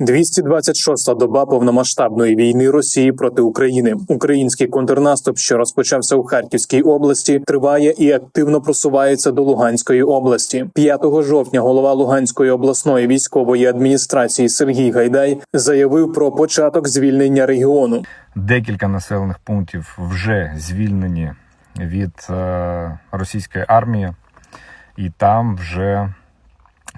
226-та доба повномасштабної війни Росії проти України. Український контрнаступ, що розпочався у Харківській області, триває і активно просувається до Луганської області. 5 жовтня голова Луганської обласної військової адміністрації Сергій Гайдай заявив про початок звільнення регіону. Декілька населених пунктів вже звільнені від е, російської армії, і там вже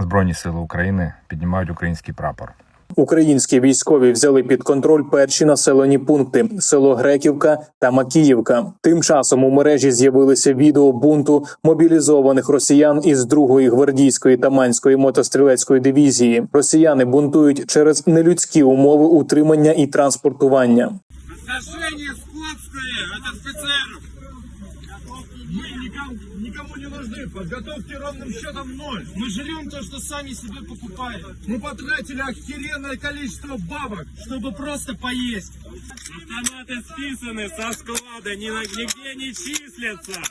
Збройні Сили України піднімають український прапор. Українські військові взяли під контроль перші населені пункти село Греківка та Макіївка. Тим часом у мережі з'явилися відео бунту мобілізованих росіян із другої гвардійської та манської мотострілецької дивізії. Росіяни бунтують через нелюдські умови утримання і транспортування. Отношение скотское от офицеров. Мы никому, никому не нужны. Подготовки ровным счетом ноль. Мы жрем то, что сами себе покупаем. Мы потратили охеренное количество бабок, чтобы просто поесть. Автоматы списаны со склада, ни на- нигде не числятся.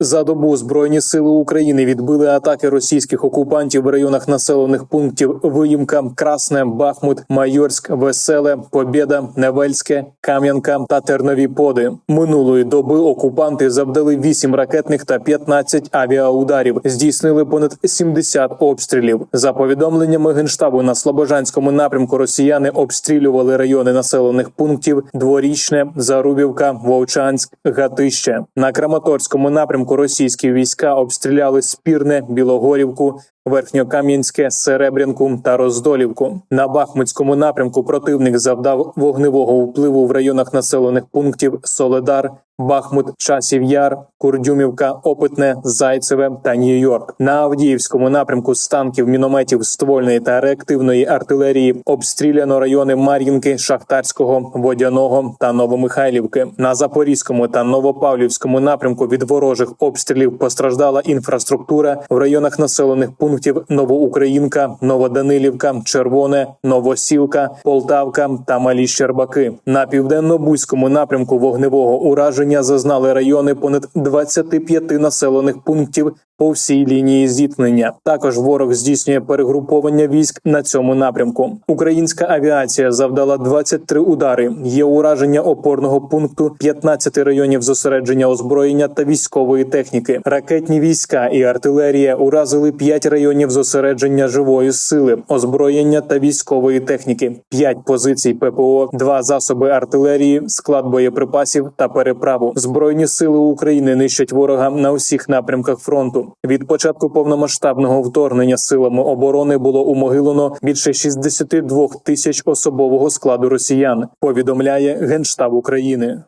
За добу збройні сили України відбили атаки російських окупантів в районах населених пунктів Виїмка, Красне, Бахмут, Майорськ, Веселе, Побєда, Невельське, Кам'янка та Тернові Поди. Минулої доби окупанти завдали 8 ракетних та 15 авіаударів, здійснили понад 70 обстрілів. За повідомленнями генштабу на Слобожанському напрямку росіяни обстрілювали райони населених пунктів Дворічне, Зарубівка, Вовчанськ, Гатище. На Краматорському напрямку російські війська обстріляли Спірне, Білогорівку. Верхньокам'янське, Серебрянку та Роздолівку на Бахмутському напрямку противник завдав вогневого впливу в районах населених пунктів Соледар, Бахмут, Часів Яр, Курдюмівка, Опитне, Зайцеве та Нью-Йорк. На Авдіївському напрямку з танків, мінометів, ствольної та реактивної артилерії обстріляно райони Мар'їнки, Шахтарського, Водяного та Новомихайлівки. На Запорізькому та Новопавлівському напрямку від ворожих обстрілів постраждала інфраструктура в районах населених пунктів Новоукраїнка, Новоданилівка, Червоне, Новосілка, Полтавка та Малі Щербаки. На південно-бузькому напрямку вогневого ураження зазнали райони понад 25 населених пунктів по всій лінії зіткнення. Також ворог здійснює перегруповання військ на цьому напрямку. Українська авіація завдала 23 удари. Є ураження опорного пункту 15 районів зосередження озброєння та військової техніки. Ракетні війська і артилерія уразили 5 районів зосередження живої сили, озброєння та військової техніки, 5 позицій ППО, 2 засоби артилерії, склад боєприпасів та переправу. Збройні сили України нищать ворога на усіх напрямках фронту. Від початку повномасштабного вторгнення силами оборони було умогилено більше 62 тисяч особового складу росіян. Повідомляє генштаб України.